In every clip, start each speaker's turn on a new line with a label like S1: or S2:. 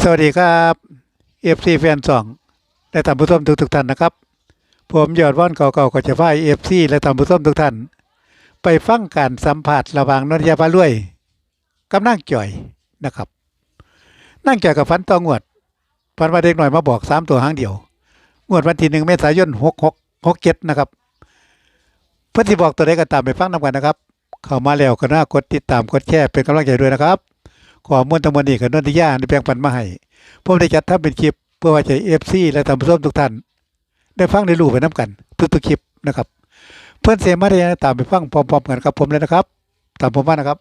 S1: สวัสดีครับเอฟซีแฟนสองและท่านผู้ชมทุกทุกท่านนะครับ ผมยอดว่อนเก่าๆก็จะพาเอฟซีและท่านผู้ชมทุกท่าน ไปฟังการสัมผัสระหว่างนนทยาพาลุยกับนั่งจ่อยนะครับ นั่งจ่อยกับฟันตองวดฟันมาเด็กหน่อยมาบอกสามตัวหางเดียว งวดวันที่หนึ่งเมษายนหกหกหกเจ็ดนะครับเพื่อนที่บอกตัวใดก็ตามไปฟังนำกันนะครับ เข้ามาแล้วก็น่ากดติดตามกดแชร์เป็นกำลังใจด้วยนะครับ ขอมวลทั้งมวลนี้กับนนทิยาในแบ่งปันมาให้ผมได้จัดทำเป็นคลิปเพื่อว่าใจเอฟซีและท่านผู้ชมทุกท่าน ได้ฟังได้รู้ไปน้ำกัน ทุกๆคลิปนะครับ เพื่อนเสมาได้ยังตามไปฟังพร้อมๆกันครับผมเลยนะครับ ตามผมมานะครับ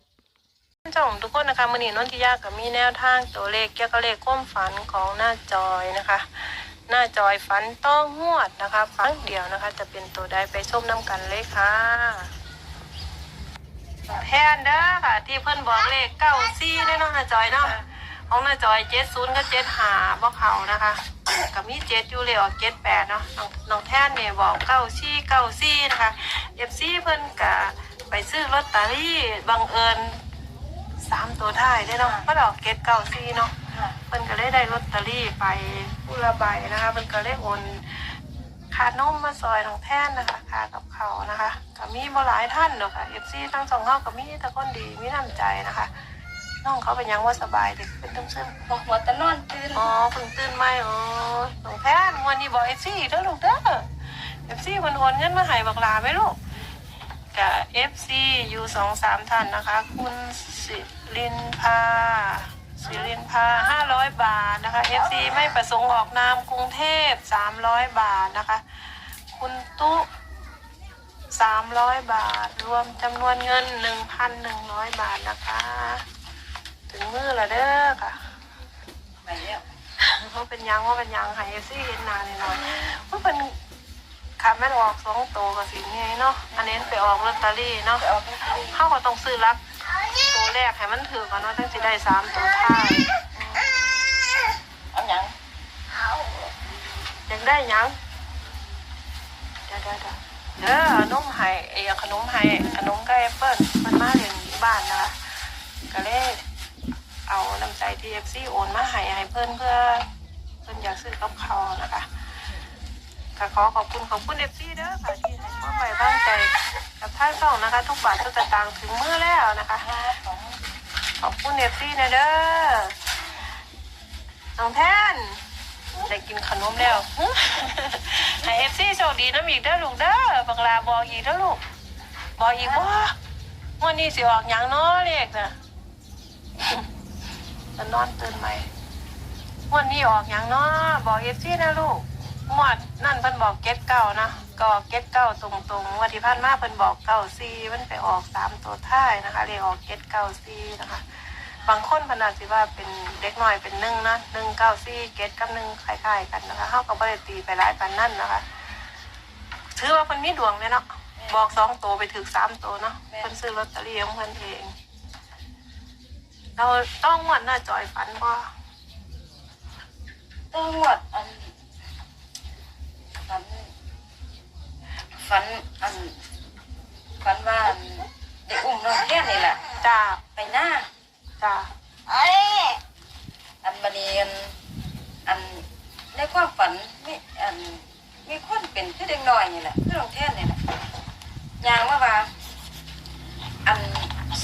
S1: ท่าน
S2: เจ้าของทุกคนนะคะมือนีนนทิยากับมีแนวทางตัวเลขเกี่ยวกับเลขความฝันของหน้าจอยนะคะ หน้าจอยฝันต้องหวดนะคะฝันเดียวนะคะ จะเป็นตัวใดไปชมน้ำกันเลยค่ะ แทนเด้อค่ะ ที่เพิ่อนบอกเลขเก้าซี่ได้เนาะนาจอยเนาะของนาจอยเจ็ดศูนย์กับเจ็ดหาบ่เขานะคะกับมีเจ็ดอยู่เลยออกเจ็ดแปดเนาะน้องน้องแทนเนี่ยบอกเก้าซี่เก้าซี่นะคะเอฟซีเพิ่อนกะไปซื้อลอตเตอรี่บังเอิญสามตัวท้ายได้เนาะก็ดอกเกตเก้าซี่เนาะเพิ่อนก็เลยได้ลอตเตอรี่ไปผู้ละใบนะคะเพิ่อนก็เลยโอน ค่านมมาซอยน้องแท่นนะคะค่ากับเขาวนะคะก็มีบ่หลายท่านเนาะค่ะเอฟซีทั้งสองเขาก็มีแต่คนดีมีน้ำใจนะคะน้องเขาเป็นหยังว่าสบายเด็กเป็นต้มซึม
S3: บอกหัวตะนอนตื่น
S2: อ๋อเพิ่งตื่นไหมอ๋อน้องแท่นวันนี้บอกเอฟซีเด้อลูกเด้อเอฟซีมันโอนเงินมาให้บักหลาไหมลูกกับ FC อยู่สองสามท่านนะคะ คุณสิรินพา สิรินพาห้าร้อยบาทนะคะ FC ไม่ประสงค์ออกนามกรุงเทพสามร้อยบาทนะคะ คุณตุ๊สามร้อยบาท รวมจำนวนเงินหนึ่งพันหนึ่งร้อยบาทนะคะ ถึงมือละเด้อค่ะ
S3: ไปแล้ว
S2: ว่าเป็นยังว่าเป็นยังใหายซี่เห็นนาเลยหน่อยว่าเป็นขาแม่นออกสองโตวกับสิ่งนี้เนาะอันนี้ไปออกลอตเตอรี่เนาะ
S3: ไปออกไปซื้อ
S2: เขาก็ต้องซื้อรักตัว แรกให้มันถือก่อนเนาะตั้งจะได้สามตัวท้าย
S3: เอาหยัง
S2: อยากได้หยังเดี๋ยวเดี๋ยวเดี๋ยวเด้ออานมไห้ไอ้ขนมไห้ขนมก่แอปเปิ้ลมันมาเรียนที่บ้านนะคะก็เลยเอาน้ำใจทีเอฟซีโอนมาให้ให้เพื่อนเพื่อเพื่อนอยากซื้อกับเขานะคะก็ขอขอบคุณขอบคุณเอฟซีเด้อค่ะที่ให้ความไว้วางใจกับท่านสองนะคะ ทุกบาททุกสตางค์ถึงมือแล้วนะคะ
S3: ขอ
S2: บคุณเอฟซีนะเด้อน้องแท่นได้กินขนมแล้วให้เอฟซีโชคดีน้ำอีกเด้อลูกเด้อบังลาบอกอีกเด้อลูกบอกอีกว่าวันนี้สิออกหยังน้อเรียกนะจะนอนตื่นไหมวันนี้ออกหยังนาะบอกเอฟซีนะลูกหมวดนั่นเพิ่นบอกเก็ตเก้านะ ก็เก็ตเก้าตรงๆวันที่ผ่านมาเพิ่นบอกเก้าซีมันไปออกสามตัวท้ายนะคะเรียกออกเก็ตเก้าซีนะคะ บางคนเพนอาจสิว่าเป็นเด็กน้อยเป็นหนึ่งนะหนึ่งเก้าซีเก็ตกับหนึ่งคล้ายๆกันนะคะเขาก็บริตีไปหลายปันนั่นนะคะ ถือว่าเพิ่นมีดวงเนี่ยเนาะบอกสองตัวไปถึงสามตัวเนาะเพิ่นซื้อลอตเตอรี่ของเพิ่นเอง เราต้องงวดหน้าจอยฝันว่า
S3: ต้องหวดอันฝัน ฝันอันฝันว่าอันเด็กอุ้มน้องแค่นี่แหละ
S2: จ้า
S3: ไปหน้า
S2: จ้า
S3: อันบันนี้อันอันในความฝันมีอันมีคนเป็นคือเด็กน้อยนี่แหละคือน้องแท่นนี่แหละยางมาว่า อัน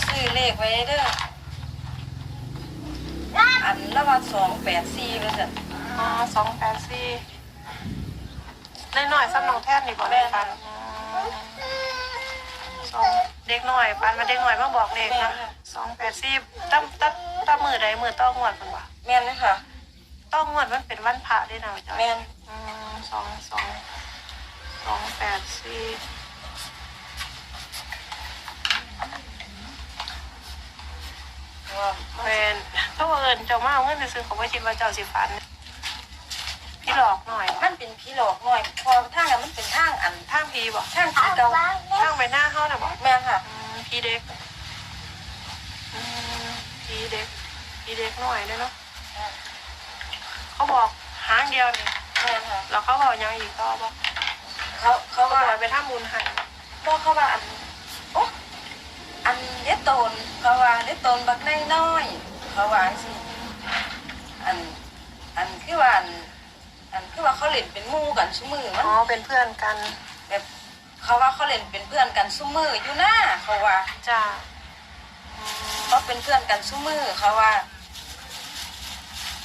S3: ซื้อเลขไว้เด้ออันละว่าสองแปดสี่เปอร์เซ็นต์
S2: อ๋อสองแปดสี่ น้อยๆซ้ำน้องแท่นนี่บอกได้ฟันอืมสองเด็กน้อยปันมาเด็กน้อยมาบอกเลขนะสองแปดสี่ตั้มตั้มตั้มมือใดมือต้องงวดมันวะ
S3: แม่นไหมคะ
S2: ต้องงวดมันเป็นวันพระด้วยนะจ้ะ
S3: แม่น
S2: อืมสองสองสองแปดสี่
S3: ว่า
S2: เป็นเพราะว่าเอิญเจ้ามาเอาเงินไปซื้อของไม่คิดว่าเจ้าสิฟัน พี่หลอกหน่อย
S3: มันเป็นผีหลอกหน่อย พอทางนั้นมันเป็นทางอัน
S2: ทางพีบอก
S3: ทางที่เรา
S2: ทางไปหน้าเขาน่ะบอก
S3: แม่นค่ะ
S2: อืมพีเด็กอืมพีเด็กพีเด็กหน่อยด้วยเนาะเขาบอกหางเดียวนี่
S3: แม่นค่ะ
S2: แล้วเขาบอกยังอีกต่อบอก
S3: เขาเขา
S2: เขาบ
S3: ว่า
S2: อกไปท่ามูลให้
S3: บอกเขาว่าอันโอ๊ะอันเด็ดโตนเขาว่าเด็ดโตนบักน้อยน้อยเขาว่าสิอันคือว่าอัน อันคือว่าเขาเล่นเป็นหมู่กันซุมือมัน
S2: อ๋อเป็นเพื่อนกัน
S3: แบบเขาว่าเขาเล่นเป็นเพื่อนกันซุมืออยู่หน้าเขาว่า
S2: จ้า
S3: เขาเป็นเพื่อนกันซุมือเขาว่า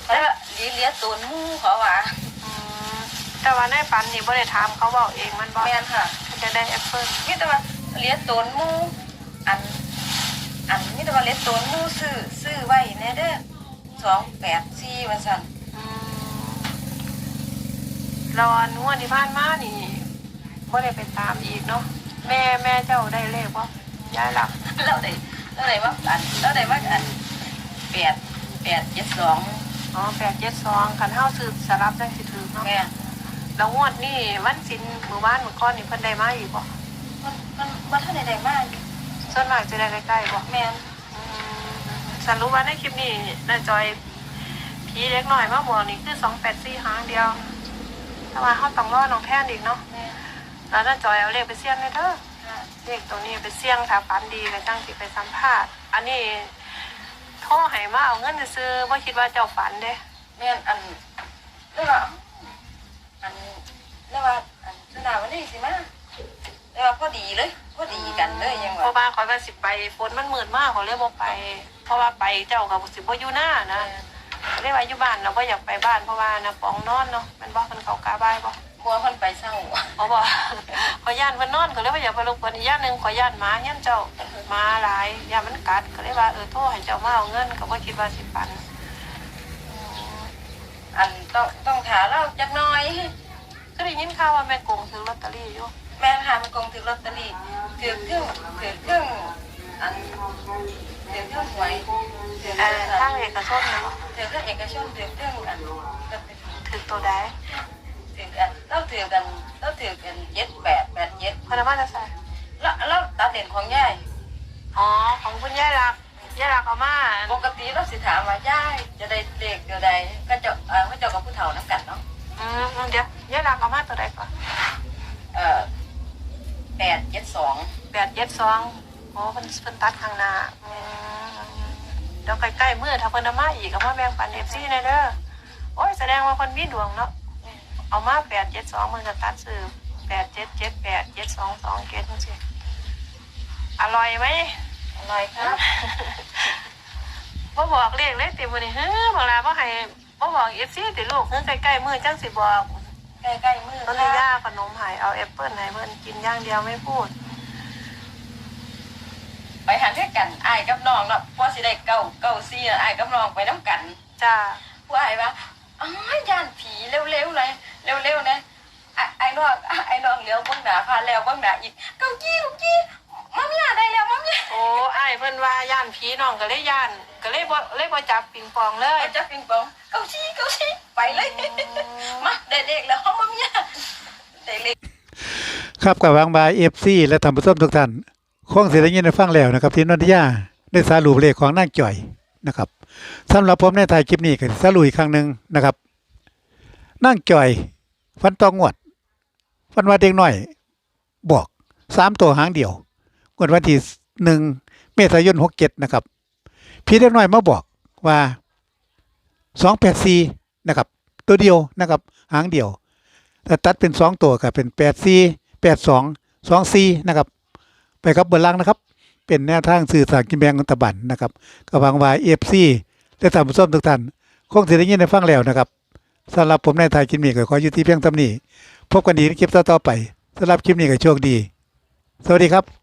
S3: เขาว่าเลี้ยเลี้ยตูนหมู่เขาว่า
S2: อืมแต่ว่าในฝันนี่บ่ได้ถามเขาบอกเองมันบอก
S3: แม่นค่ะ
S2: จะได้แอปเปิ้ล
S3: มีแต่ว่าเลี้ยตูนหมู่อัน อันมีแต่ว่าเลี้ยตูนหมู่ซื้อซื้อไว้แน่เด้อสองแปดสี่วันสั่น
S2: อืมเราอันนวดที่บ้านมานี่บ่ได้ไปตามอีกเนาะแม่แม่เจ้าได้เลขบ่ยายหลับ
S3: เราได้เราได้ว่าอันเราได้ว่าอันแปดแปดเจ็ดสอง
S2: อ๋อแปดเจ็ดสองคันเฮาซื้อสลับจังสิถือเนาะ
S3: แม่
S2: แล้วงวดนี่วันศิลมื้อวานมื้อก่อนนี่เพิ่นได้มาอีกบ่
S3: มันมันมันท่านใดๆมาก
S2: ส่วนมากจะได้ใกล้ๆบ่
S3: แม่น
S2: อืมสรุปว่าในคลิปนี้น้าจอยผีเล็กน้อยมาบอกนี่คือ284หางเดียว แต่ว่าเฮาต้องรอน้องแพนอีกเนาะ
S3: แม่น
S2: แล้วน้าจอยเอาเลขไปเสี่ยงเลยเด้อ
S3: ค่ะ
S2: เลขตัวนี้ไปเสี่ยงถ้าฝันดีก็จังสิไปสัมภาษณ์ อันนี้โทรให้มาเอาเงินซื้อๆบ่คิดว่าเจ้าฝันเด้
S3: แม่นอันเรียกว่าอันเรียกว่าอันสนาวันนี้สิมาเรียกว่าพอดีเลยพอดีกันเลยยัง
S2: เพราะ
S3: ว่า
S2: ว่าขอยว่าสิไปฝนมันมืดมากขอยเลยบ่ไป เพราะว่าไปเจ้าก็สิบ่อยู่หน้านะ เรียกว่าอยู่บ้านเราบ่อยากไปบ้านเพราะว่านะปองนอนเนาะมันบ่เพิ่นเข้ากาบายบ่
S3: บัวคนไปเศร้า
S2: เขาบอกขอย่านเพิ่นนอนก็เลยว่าอย่าไปรบกวนอีกย่านหนึงขอย่านหมาเฮียนเจ้าหมาหลายอย่ามันกัดก็เลยว่าเออโทรให้เจ้ามาเอาเงินก็บ่คิดว่าสิปัน
S3: อันต้องต้องถาเล่าจักหน่อย
S2: ก็ได้ยินข่าวว่าแม่กงซื้อลอตเตอรี่อยู่
S3: แม่หามันคงถือลอตเตอรี่ถือเครื่องถือเครื่องอันถือเครื่องหวยถือเค
S2: เอ่
S3: รื่อง
S2: อทางเอกชนนะบ่
S3: ถือเรื่องเอกชนถือเรื่องอัน
S2: ถือตัวใด
S3: ถือกันเราถือกันเราถือกันเจ็ดแปดแปดเจ็ด
S2: พิ่นเอามาจะใส่
S3: แล้วแล้วตาเด่นของยาย
S2: อ๋อของคุณยายรักยายรักเอามา
S3: ปกติเราสิถามว่ายายจะได้เลขเดียวใดก็จะเออก็จะกับผู้เฒ่าน้ำกันเนาะ
S2: อืมเดี๋ยวยายรักเอามาตัวใดก่อน
S3: เออแปดเจ็ดสอง
S2: แปดเจ็ดสองโอ้เพิ่นเพิ่นตัดข้างหน้าอืม เดี๋ยวใกล้ๆมื้อถ้าเพิ่นเอามาอีกเอามาแบ่งปัน FC แน่เด้อโอ้ยแสดงว่าเพิ่นมีดวงเนาะเอามาแปดเจ็ดสองมันก็ตัดซื้อแปดเจ็ดเจ็ดแปดเจ็ดสองสองเจ็ดนั่นสิอร่อยไหม
S3: อร่อยครับ
S2: บ่บอกเลขเลยติมื้อนี้เฮ้อบอกลาบ่ให้บ่บอกเอฟซีติลูกเฮ้อใกล้ๆมื้อจังสิบอก
S3: ใกล้ๆมือ
S2: ต้น
S3: ค่ะ
S2: ย่าขนมใหายเอาแอปเปิ้ลให้เพิ่นกินอย่างเดียวไม่พูด
S3: ไป หันเท่กันอายกับน้องเนาะพอสิได้เก้าเก้าซี่น่ะอายกับน้องไปน้ำกัน
S2: จ้า
S3: ผู้อายว่าอ๋อย่านผีเร็วๆเลยเร็วๆนะไอ้ไอ้น้องไอ้น้องเลี้ยวเบ้างหนาพาแล้วเบ้างหนาอีกเก้ากี้เก้ากี้มัมยาได้แล้วมัมยา
S2: โอ้อ้ายเพิ่นว่าย่านผีน้องก็เลยย่านก็เลยบ่เลยบ่จับปิงปองเลย
S3: ไอ้เจ้าปิงปองเก้าซี่เก้าซี่ไปเลยมาได้เลขแล้วมัมยาได้เลข
S1: ครับกับวางบายเอฟซีและท่านผู้ชมทุกท่าน คงเสียได้ยินได้ฟังแล้วนะครับ ที่นนทยาได้สารุปเลขของนางจ่อยนะครับสำหรับผมในถ่ายคลิปนี้ก็สิสรุปอีกครั้งหนึ่งนะครับนางจ่อยฟันตองงวดฟันว่าเด็กน้อย บอกสามตัวหางเดียวงวดวันที่หนึ่งเมษายนหกเจ็ดนะครับ พี่เด็กน้อยมาบอกว่าสองแปดสี่นะครับ ตัวเดียวนะครับ หางเดียวถ้าตัดเป็นสองตัวก็เป็นแปดสี่แปดสองสองสี่นะครับ ไปครับเบอร์ลังนะครับ เป็นแนวทางสื่อสารกินแบงของตะบันนะครับกำลังวายเอฟซีและสามผู้มทุกท่านคงเสียได้ยินได้ฟังแล้วนะครับสำหรับผมในไทยกินมีก็ขออยู่ที่เพียงเท่านี้ พบกันดีในคลิปต่อๆไปสำหรับคลิปนี้ก็โชคดี สวัสดีครับ